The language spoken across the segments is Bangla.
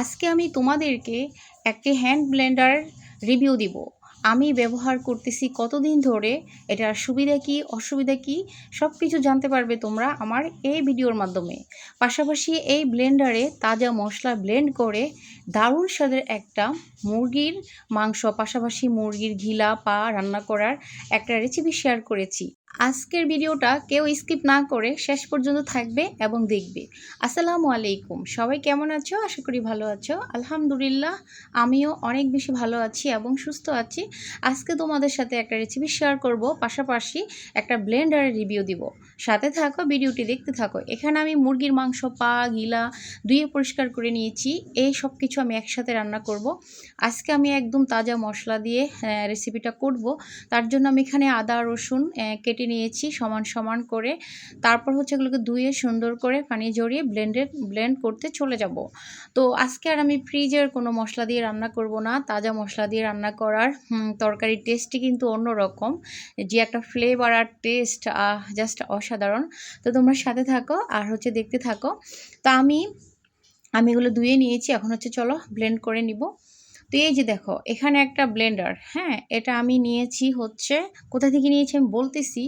আজকে আমি তোমাদেরকে একটি হ্যান্ড ব্লেন্ডার রিভিউ দিব। আমি ব্যবহার করতেছি কতদিন ধরে, এটার সুবিধা কি, অসুবিধা কি সব কিছু জানতে পারবে তোমরা আমার এই ভিডিওর মাধ্যমে। পাশাপাশি এই ব্লেন্ডারে তাজা মশলা ব্লেন্ড করে দারুণ স্বাদের একটা মুরগির মাংস, পাশাপাশি মুরগির ঘিলা পা রান্না করার একটা রেসিপি শেয়ার করেছি। আজকের ভিডিওটা কেউ স্কিপ না করে শেষ পর্যন্ত থাকবে এবং দেখবে। আসসালামু আলাইকুম। সবাই কেমন আছো? আশা করি ভালো আছো। আলহামদুলিল্লাহ, আমিও অনেক বেশি ভালো আছি এবং সুস্থ আছি। আজকে তোমাদের সাথে একটা রেসিপি শেয়ার করব। পাশাপাশি একটা ব্লেন্ডারের রিভিউ দিব। সাথে থাকো, ভিডিওটি দেখতে থাকো। এখানে আমি মুরগির মাংস, পা, গিলা ধুয়ে পরিষ্কার করে নিয়েছি। এই সব কিছু আমি একসাথে রান্না করব। আজকে আমি একদম তাজা মশলা দিয়ে রেসিপিটা করব। তার জন্য আমি এখানে আদা, রসুন কেটে নিয়েছি সমান সমান করে। তারপর হচ্ছে এগুলোকে ধুয়ে সুন্দর করে পানি জড়িয়ে ব্লেন্ডে ব্লেন্ড করতে চলে যাব। তো আজকে আর আমি ফ্রিজের কোনো মশলা দিয়ে রান্না করব না। তাজা মশলা দিয়ে রান্না করার তরকারির টেস্টই কিন্তু অন্য রকম যে একটা ফ্লেভার আর টেস্ট জাস্ট অসাধারণ। তো তোমরা সাথে থাকো আর হচ্ছে দেখতে থাকো। তো আমি আমি এগুলো ধুয়ে নিয়েছি। এখন হচ্ছে চলো ব্লেন্ড করে নিব। তো এই যে দেখো, এখানে একটা ব্লেন্ডার হ্যাঁ? এটা আমি নিয়েছি হচ্ছে, কোথা থেকে নিয়েছি আমি বলতেছি।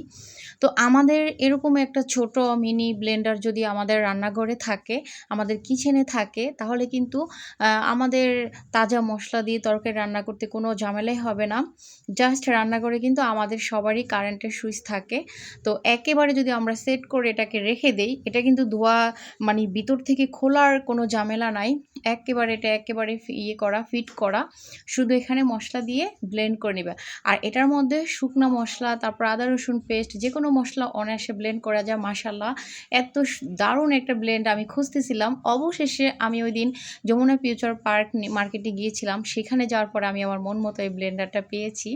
তো আমাদের এরকম একটা ছোট মিনি ব্লেন্ডার যদি আমাদের রান্নাঘরে থাকে, আমাদের কিচেনে থাকে, তাহলে কিন্তু আমাদের তাজা মশলা দিয়ে তরকারি রান্না করতে কোনো ঝামেলাই হবে না। জাস্ট রান্নাঘরে কিন্তু আমাদের সবারই কারেন্টের সুইচ থাকে। তো একেবারে যদি আমরা সেট করে এটাকে রেখে দেই, এটা কিন্তু ধোয়া মানে ভিতর থেকে খোলার কোনো ঝামেলা নাই। একেবারে এটা একেবারে ইয়ে করা ফিট করা। শুধু এখানে মশলা দিয়ে ব্লেন্ড করে নেবে। আর এটার মধ্যে শুকনো মশলা, তারপর আদা, রসুন পেস্ট যে কোনো মশলা অনায়াসে ব্লেন্ড করা যায় মাসাল্লাহ এত দারুণ একটা ব্লেন্ড আমি খুঁজতেছিলাম। অবশেষে আমি ওই দিন যমুনা ফিউচার পার্ক মার্কেটে গিয়েছিলাম। সেখানে যাওয়ার পরে আমি আমার মন মতো এই ব্লেন্ডারটা পেয়েছি।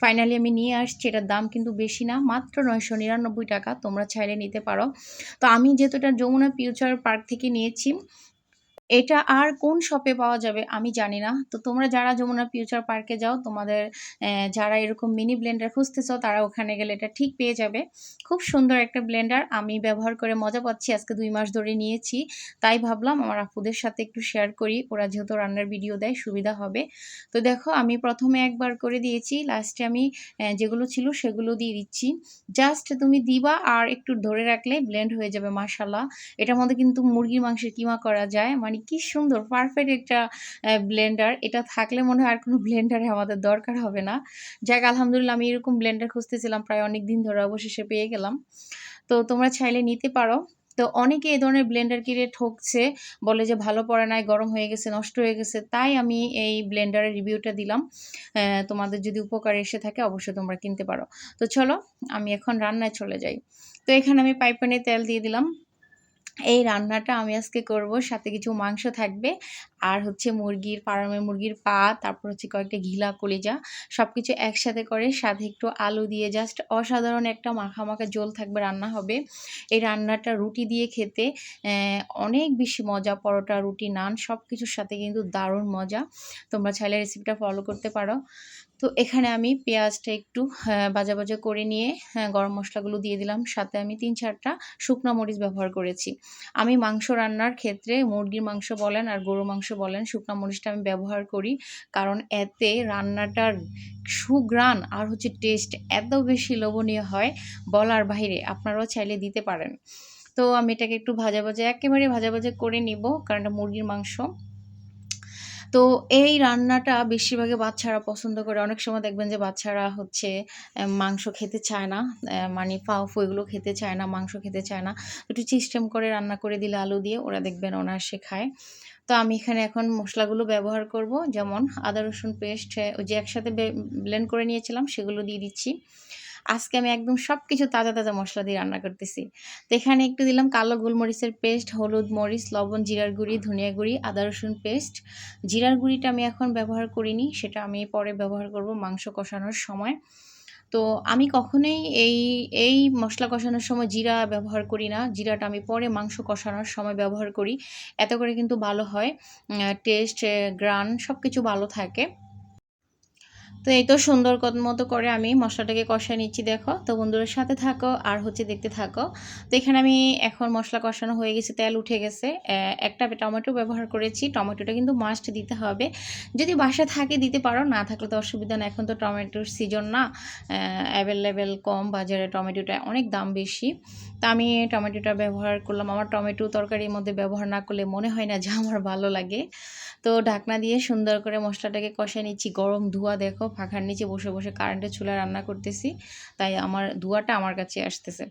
ফাইনালি আমি নিয়ে আসছি। এটার দাম কিন্তু বেশি না, মাত্র নয়শো নিরানব্বই টাকা। তোমরা চাইলে নিতে পারো। তো আমি যেহেতু এটা যমুনা ফিউচার পার্ক থেকে নিয়েছি এটা আর কোন শপে পাওয়া যাবে আমি জানি না। তো তোমরা যারা যমুনা ফিউচার পার্কে যাও, তোমাদের যারা এরকম মিনি ব্লেন্ডার খুঁজতেছো, তারা ওখানে গেলে এটা ঠিক পেয়ে যাবে। খুব সুন্দর একটা ব্লেন্ডার আমি ব্যবহার করে মজা পাচ্ছি, আজকে দুই মাস ধরে নিয়েছি। তাই ভাবলাম আমার আপুদের সাথে একটু শেয়ার করি, ওরা যেহেতু রান্নার ভিডিও দেয়, সুবিধা হবে। তো দেখো, আমি প্রথমে একবার করে দিয়েছি লাস্টে আমি যেগুলো ছিল সেগুলো দিয়ে দিচ্ছি। জাস্ট তুমি দিবা আর একটু ধরে রাখলে ব্লেন্ড হয়ে যাবে মাসাল্লাহ এটার মধ্যে কিন্তু মুরগির মাংসের কিমা করা যায় মানে কি সুন্দর পারফেক্ট একটা ব্লেন্ডার এটা থাকলে মনে হয় আর কোনো ব্লেন্ডারে আমাদের দরকার হবে না। যাক, আলহামদুলিল্লাহ আমি এরকম ব্লেন্ডার খুঁজতেছিলাম, প্রায় অনেক দিন ধরে অবশেষে পেয়ে গেলাম। তো তোমরা চাইলে নিতে পারো। তো অনেকে এই ধরনের ব্লেন্ডার কিনে ঠকছে, বলে যে ভালো পড়ে নাই, গরম হয়ে গেছে, নষ্ট হয়ে গেছে। তাই আমি এই ব্লেন্ডারের রিভিউটা দিলাম। তোমাদের যদি উপকার এসে থাকে, অবশ্যই তোমরা কিনতে পারো। তো চলো, আমি এখন রান্নায় চলে যাই। তো এখানে আমি পাইপানে তেল দিয়ে দিলাম। এই রান্নাটা আমি আজকে করব সাথে কিছু মাংস থাকবে। আর হচ্ছে মুরগির ফার্মের মুরগির পা, তারপর হচ্ছে কয়েকটা ঘিলা, কলিজা সব কিছু একসাথে করে সাথে একটু আলু দিয়ে জাস্ট অসাধারণ একটা মাখা মাখা জল থাকবে, রান্না হবে। এই রান্নাটা রুটি দিয়ে খেতে অনেক বেশি মজা, পরোটা, রুটি, নান সব কিছুর সাথে কিন্তু দারুণ মজা। তোমরা চাইলে রেসিপিটা ফলো করতে পারো। তো এখানে আমি পেঁয়াজটা একটু বাজা বাজা করে নিয়ে গরম মশলাগুলো দিয়ে দিলাম। সাথে আমি তিন চারটা শুকনো মরিচ ব্যবহার করেছি। আমি মাংস রান্নার ক্ষেত্রে মুরগির মাংস বলেন আর গরু মাংস বলেন শুকনো মরিচটা আমি ব্যবহার করি। কারণ এতে রান্নাটার সুগ্রান আর হচ্ছে টেস্ট এত বেশি লোভনীয় হয় বলার বাইরে আপনারাও চাইলে দিতে পারেন। তো আমি এটাকে একটু ভাজা ভাজা, একেবারে ভাজা ভাজা করে নিব কারণ এটা মুরগির মাংস। তো এই রান্নাটা বেশিরভাগে বাচ্চারা পছন্দ করে। অনেক সময় দেখবেন যে বাচ্চারা হচ্ছে মাংস খেতে চায় না মানে ফাউফু এগুলো খেতে চায় না, মাংস খেতে চায় না। একটু সিস্টেম করে রান্না করে দিলে আলু দিয়ে ওরা দেখবেন অনায়াসে খায়। তো আমি এখানে এখন মশলাগুলো ব্যবহার করব, যেমন আদা, রসুন পেস্ট ওই যে একসাথে ব্লেন্ড করে নিয়েছিলাম, সেগুলো দিয়ে দিচ্ছি। আজকে আমি একদম সব কিছু তাজা তাজা মশলা দিয়ে রান্না করতেছি। তো এখানে একটু দিলাম কালো গোলমরিচের পেস্ট, হলুদ মরিচ, লবণ, জিরার গুঁড়ি, ধনিয়া গুঁড়ি, আদা, রসুন পেস্ট। জিরার গুঁড়িটা আমি এখন ব্যবহার করিনি, সেটা আমি পরে ব্যবহার করব মাংস কষানোর সময়। তো আমি কখনোই এই এই মশলা কষানোর সময় জিরা ব্যবহার করি না। জিরাটা আমি পরে মাংস কষানোর সময় ব্যবহার করি। এত করে কিন্তু ভালো হয় টেস্ট গ্রান সব কিছু ভালো থাকে। তো এই তো সুন্দর মতো করে আমি মশলাটাকে কষায় নিচ্ছি, দেখো। তো বন্ধুদের সাথে থাকো আর হচ্ছে দেখতে থাকো। তো এখানে আমি এখন মশলা কষানো হয়ে গেছে, তেল উঠে গেছে। একটা টমেটো ব্যবহার করেছি। টমেটোটা কিন্তু মাস্ট দিতে হবে। যদি বাসা থাকে দিতে পারো, না থাকলে তো অসুবিধা না এখন তো টমেটোর সিজন না। অ্যাভেলেবেল কম বাজারে টমেটোটা অনেক দাম বেশি। তা আমি টমেটোটা ব্যবহার করলাম। আমার টমেটো তরকারির মধ্যে ব্যবহার না করলে মনে হয় না যে আমার ভালো লাগে। তো ঢাকনা দিয়ে সুন্দর করে মশলাটাকে কষে নিচ্ছি। গরম ধোয়া, দেখো। ফাঁকার নিচে বসে বসে কারেন্টের চুলা রান্না করতেছি তাই আমার ধোঁয়াটা আমার কাছে আসতেছে।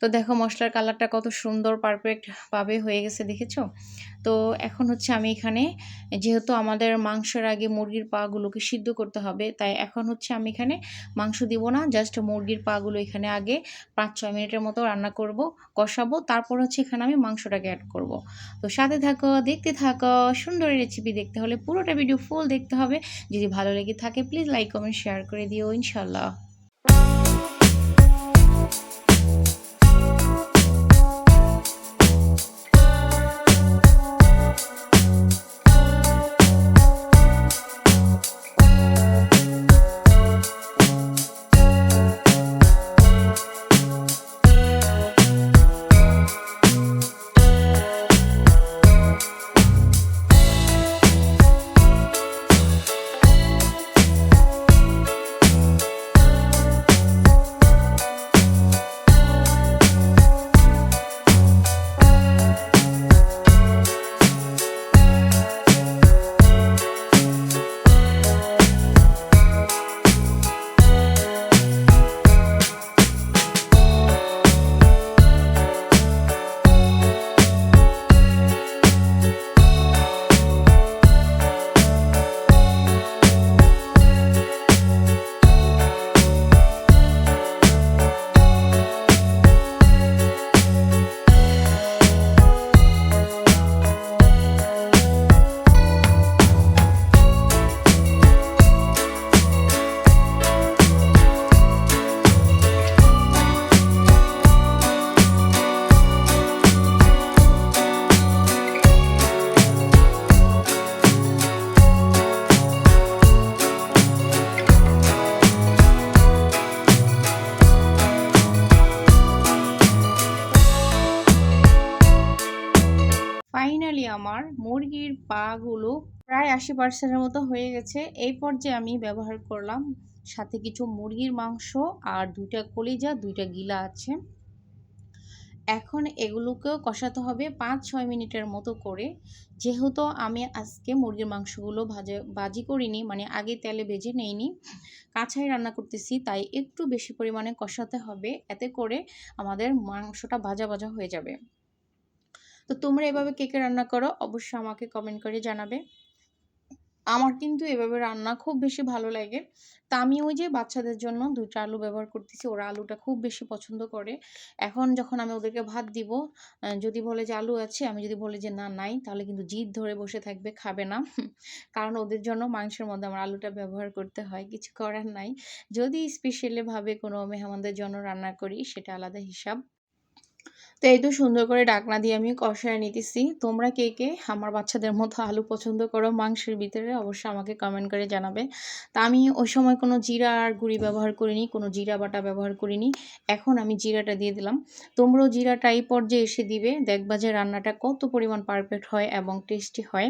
তো দেখো মশলার কালারটা কত সুন্দর পারফেক্টভাবে হয়ে গেছে, দেখেছ? তো এখন হচ্ছে আমি এখানে, যেহেতু আমাদের মাংসের আগে মুরগির পাগুলোকে সিদ্ধ করতে হবে, তাই এখন হচ্ছে আমি এখানে মাংস দিব না জাস্ট মুরগির পাগুলো এখানে আগে পাঁচ, ছয় মিনিটের মতো রান্না করব, কষাবো, তারপর হচ্ছে এখানে আমি মাংসটাকে অ্যাড করব। তো সাথে থাকো, দেখতে থাকো, সুন্দর রেসিপি দেখতে হলে পুরোটা ভিডিও ফুল দেখতে হবে, যদি ভালো লেগে থাকে প্লিজ লাইক কমেন্ট শেয়ার করে দিও ইনশাল্লাহ মুরগির পাগুলো প্রায় আশি পার্সেন্টের মতো হয়ে গেছে। এই পর্যায়ে আমি ব্যবহার করলাম সাথে কিছু মুরগির মাংস আর দুইটা কলিজা, দুইটা গিলা আছে। এখন এগুলোকেও কষাতে হবে পাঁচ ছয় মিনিটের মতো করে। যেহেতু আমি আজকে মুরগির মাংসগুলো ভাজে বাজি করিনি মানে আগে তেলে ভেজে নেইনি, কাঁচাই রান্না করতেছি, তাই একটু বেশি পরিমাণে কষাতে হবে। এতে করে আমাদের মাংসটা ভাজা ভাজা হয়ে যাবে। তো তোমরা এভাবে কে কে রান্না করো? অবশ্যই আমাকে কমেন্ট করে জানাবে। আমার কিন্তু এভাবে রান্না খুব বেশি ভালো লাগে। তা আমি ওই যে বাচ্চাদের জন্য দুইটা আলু ব্যবহার করতেছি, ওরা আলুটা খুব বেশি পছন্দ করে। এখন যখন আমি ওদেরকে ভাত দিব যদি বলে যে আলু আছে, আমি যদি বলে যে না, নাই, তাহলে কিন্তু জিদ ধরে বসে থাকবে, খাবে না। কারণ ওদের জন্য মাংসের মধ্যে আমার আলুটা ব্যবহার করতে হয়, কিছু করার নাই। যদি স্পেশালি ভাবে কোনো মেহমানদের জন্য রান্না করি, সেটা আলাদা হিসাব। তো এই তো সুন্দর করে ডাকনা দিয়ে আমি কষায় নিতেছি। তোমরা কে কে আমার বাচ্চাদের মতো আলু পছন্দ করো মাংসের ভিতরে অবশ্যই আমাকে কমেন্ট করে জানাবে। তা আমি ওই সময় কোনো জিরা আর গুঁড়ি ব্যবহার করিনি, কোনো জিরা বাটা ব্যবহার করিনি। এখন আমি জিরাটা দিয়ে দিলাম। তোমরাও জিরাটা এই পর্যায়ে এসে দিবে, দেখবা যে রান্নাটা কত পরিমাণ পারফেক্ট হয় এবং টেস্টি হয়।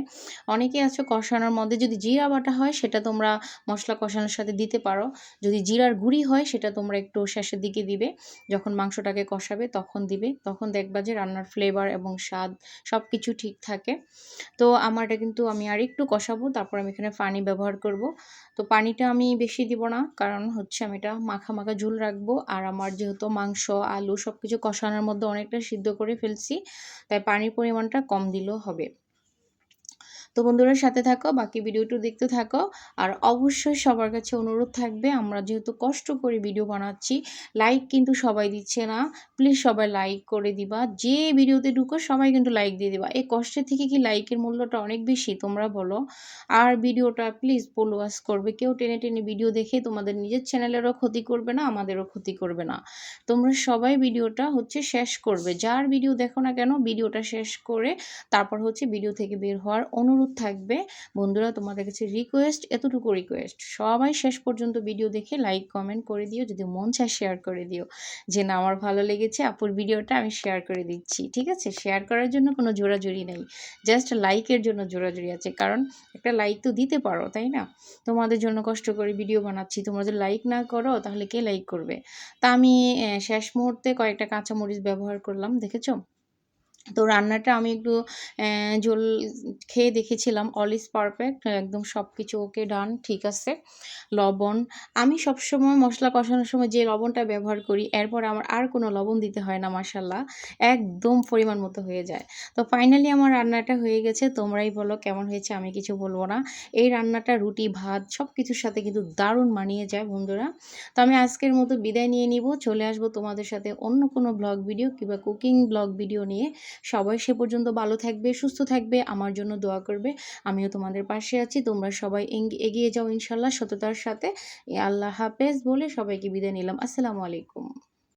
অনেকে আছে কষানোর মধ্যে যদি জিরা বাটা হয় সেটা তোমরা মশলা কষানোর সাথে দিতে পারো। যদি জিরার গুঁড়ি হয় সেটা তোমরা একটু শেষের দিকে দিবে, যখন মাংসটাকে কষাবে তখন দিবে। তখন দেখবা যে রান্নার ফ্লেভার এবং স্বাদ সব কিছু ঠিক থাকে। তো আমারটা কিন্তু আমি আর একটু কষাবো, তারপর আমি এখানে পানি ব্যবহার করব। তো পানিটা আমি বেশি দিব না, কারণ হচ্ছে আমি এটা মাখা মাখা ঝুল রাখব, আর আমার যেহেতু মাংস, আলু সব কিছু কষানোর মধ্যে অনেকটা সিদ্ধ করে ফেলছি, তাই পানির পরিমাণটা কম দিলেও হবে। তো বন্ধুরা সাথে থাকো, বাকি ভিডিওটি দেখতে থাকো। আর অবশ্যই সবার কাছে অনুরোধ থাকবে, আমরা যেহেতু কষ্ট করে ভিডিও বানাচ্ছি লাইক কিন্তু সবাই দিচ্ছে না। প্লিজ সবাই লাইক করে দিবা। যে ভিডিওতে ঢুকো, সবাই কিন্তু লাইক দিয়ে দিবা। এই কষ্টের থেকে কি লাইকের মূল্যটা অনেক বেশি, তোমরা বলো? আর ভিডিওটা প্লিজ ফলোয়াস করবে। কেউ টেনে টেনে ভিডিও দেখে তোমাদের নিজের চ্যানেলেরও ক্ষতি করবে না, আমাদেরও ক্ষতি করবে না। তোমরা সবাই ভিডিওটা হচ্ছে শেষ করবে। যার ভিডিও দেখো না কেন ভিডিওটা শেষ করে তারপর হচ্ছে ভিডিও থেকে বের হওয়ার অনুরোধ থাকবে। বন্ধুরা, তোমাদের কাছে রিকোয়েস্ট এতটুকু রিকোয়েস্ট সবাই শেষ পর্যন্ত ভিডিও দেখে লাইক কমেন্ট করে দিও। যদি মন চায় শেয়ার করে দিও। যে না, আমার ভালো লেগেছে, আপুর ভিডিওটা আমি শেয়ার করে দিচ্ছি। ঠিক আছে? শেয়ার করার জন্য কোনো জোরাজুরি নেই। জাস্ট লাইকের জন্য জোরাজুরি আছে। কারণ একটা লাইক তো দিতে পারো, তাই না? তোমাদের জন্য কষ্ট করে ভিডিও বানাচ্ছি। তোমরা যদি লাইক না করো, তাহলে কে লাইক করবে? তা আমি শেষ মুহূর্তে কয়েকটা কাঁচামরিচ ব্যবহার করলাম। দেখেছ? তো রান্নাটা আমি একটু ঝোল খেয়ে দেখেছিলাম অল ইজ পারফেক্ট একদম সব কিছু ওকে ডান ঠিক আছে। লবণ, আমি সবসময় মশলা কষানোর সময় যে লবণটা ব্যবহার করি, এরপর আমার আর কোনো লবণ দিতে হয় না মাসাল্লাহ একদম পরিমাণ মতো হয়ে যায়। তো ফাইনালি আমার রান্নাটা হয়ে গেছে, তোমরাই বলো কেমন হয়েছে, আমি কিছু বলব না। এই রান্নাটা রুটি, ভাত সব কিছুর সাথে কিন্তু দারুণ মানিয়ে যায় বন্ধুরা। তো আমি আজকের মতো বিদায় নিয়ে নিব, চলে আসব তোমাদের সাথে অন্য কোনো ব্লগ ভিডিও কিংবা কুকিং ব্লগ ভিডিও নিয়ে। সবাই সে পর্যন্ত ভালো থাকবে, সুস্থ থাকবে, আমার জন্য দোয়া করবে। আমিও তোমাদের পাশে আছি, তোমরা সবাই এগিয়ে যাও ইনশাল্লাহ সততার সাথে। আল্লাহ হাফেজ বলে সবাইকে বিদায় নিলাম। আসসালামু আলাইকুম।